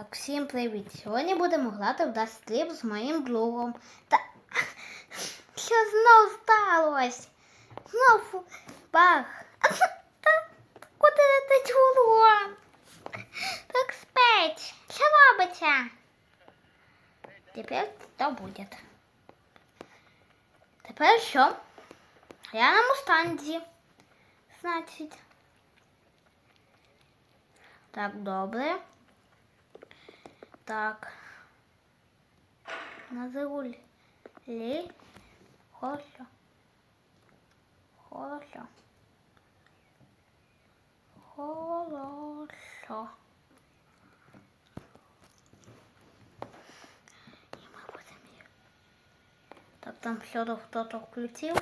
Так, всім привіт! Сьогодні будемо грати в Dust Sleep з моїм другом. Та що знов сталося? Знов баг. Та куди ти чуло? Так спить. Що робиться? Тепер що буде? Тепер що? Я на мустанзі. Значить. Так, добре. Так. Назову ли. Хорошо. Хорошо. Хорошо. І ми будемо їх. Так, там все хто-то включив.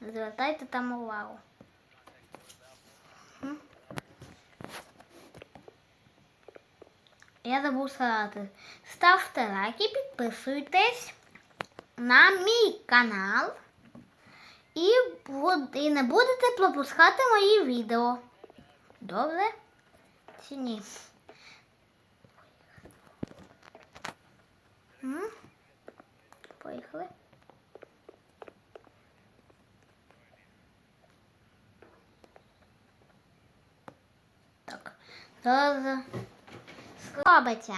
Звертайте там увагу. М? Я забув сказати. Ставте лайки, підписуйтесь на мій канал і, і не будете пропускати мої відео. Добре? Чи ні? Поїхали. Так. Зараз робиться.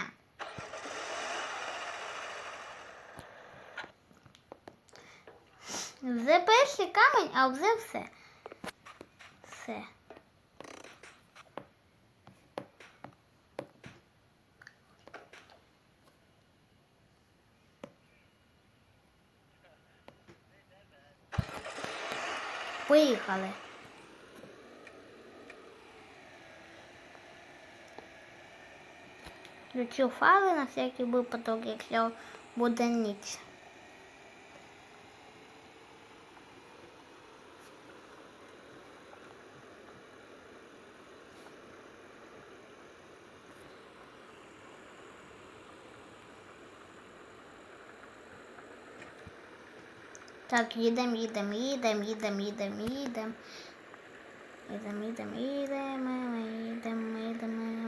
Вже перший камінь, а вже все. Все. Поїхали. включу фари на всякий випадок, якщо буде ніч. Так, їдемо, їдемо, їдемо, їдемо, їдемо, їдемо. Їдемо, їдемо, їдемо, їдемо, їдемо.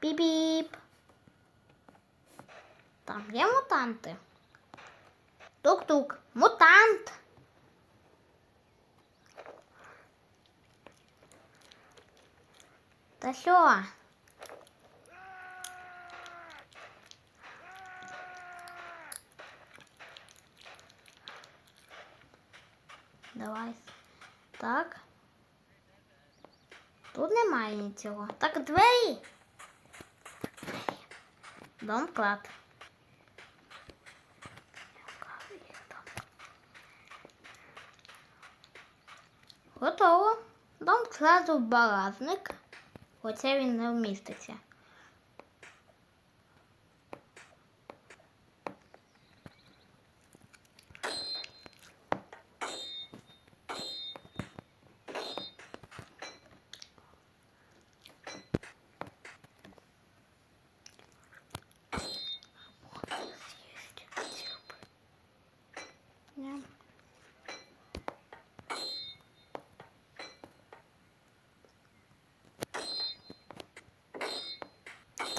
Піп-піп. Там є мутанти. Тук-тук. Мутант. Та що? Давай. Так. Тут немає нічого. Так. Двері. Дом клад. Готово. Дом кладу в багажник. Хоча він не вміститься.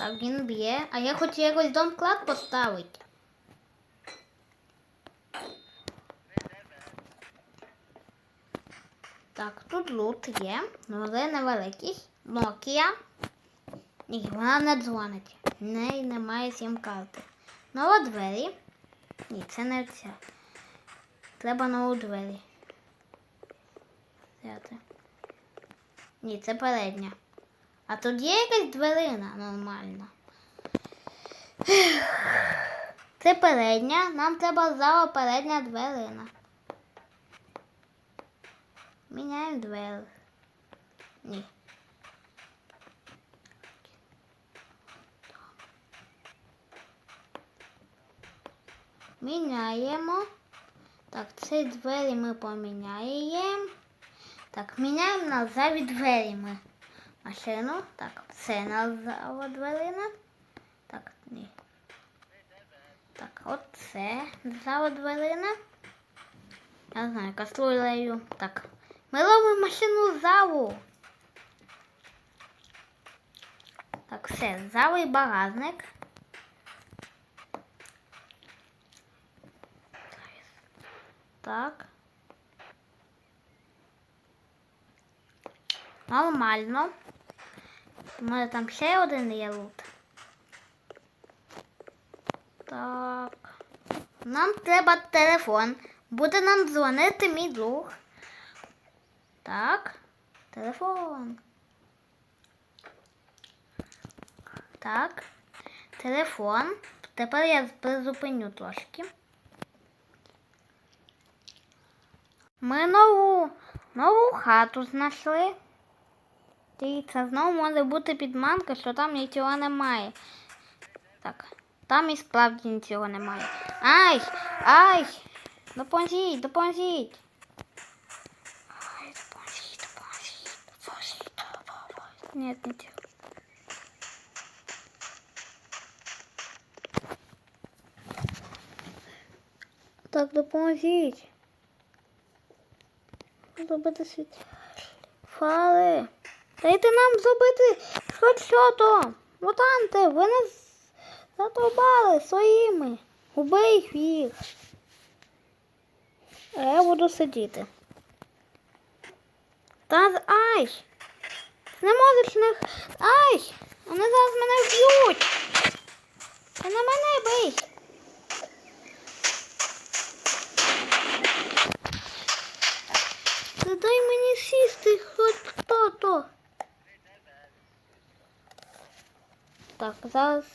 Так, він б'є. А я хочу якось домклад поставити. Так, тут лут є, але невеликий. Nokia. Ні, вона не дзвонить. В неї немає сім карти. Нова двері. Ні, це не ця. Треба нову двері. Взяти. Ні, це передня. А тут є якась дверина нормальна. Це передня, нам треба зала передня дверина. Міняємо двері. Ні. Міняємо. Так, ці двері ми поміняємо. Так, міняємо назад двері ми. Машину. Так, це назава дверина. Так, ні. Так, от це назава. Я знаю, каструлею. Так. Ми робимо машину заву. Так, все, завий багажник. Так. Нормально. У мене там ще один є лут. Так. Нам треба телефон. Буде нам дзвонити мій друг. Так. Телефон. Так. Телефон. Тепер я призупиню трошки. Ми нову, нову хату знайшли. Дивіться, знову може бути підманка, що там нічого немає. Так, там і справді нічого немає. Ай! Ай! Допоможіть, допоможіть! Ай, допоможіть, допоможіть, допоможіть, допоможіть. Нет, нічого. Так, допоможіть. Зробити світ. Фали. Дайте нам зробити хоч що то. Мутанти, ви нас задовбали своїми. Убий їх. А я буду сидіти. Та ай! Не можеш них. Ай! Вони зараз мене вб'ють. Та не мене бий. Та дай мені сісти хоч хто-то. Так, зараз.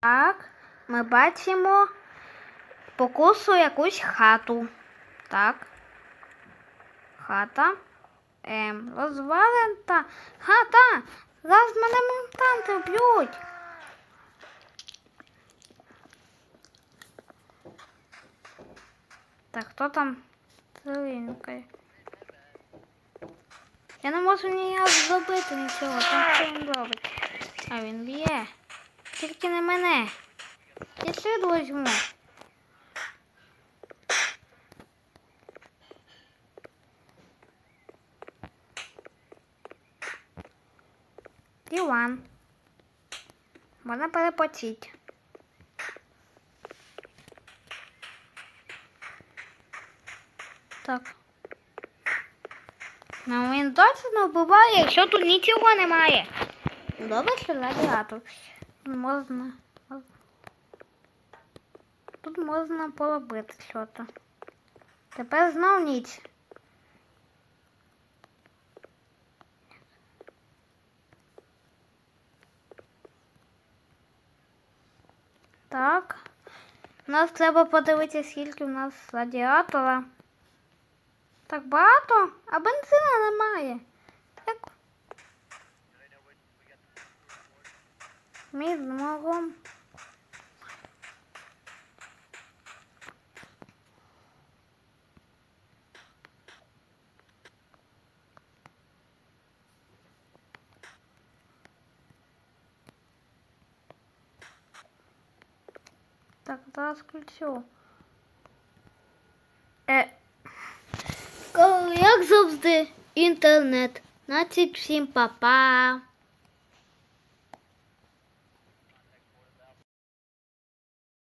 Так, ми бачимо покусу якусь хату. Так. Хата. Ем, розвалена хата. Зараз мене мутанти вб'ють. Так, хто там зеленький? Я не можу ніяк зробити нічого, там що він робить. А він б'є. Тільки не мене. Я ще візьму. Діван. Можна перепочити. Так. Ну, він точно вбиває, якщо тут нічого немає. Добре, що радіатор. Можна. Тут можна поробити щось. Тепер знов ніч. Так. Нас треба подивитися, скільки у нас радіатора. Так багато, а бензина немає. Так, зараз включу. Е, як завжди, інтернет. Значить, всім па-па.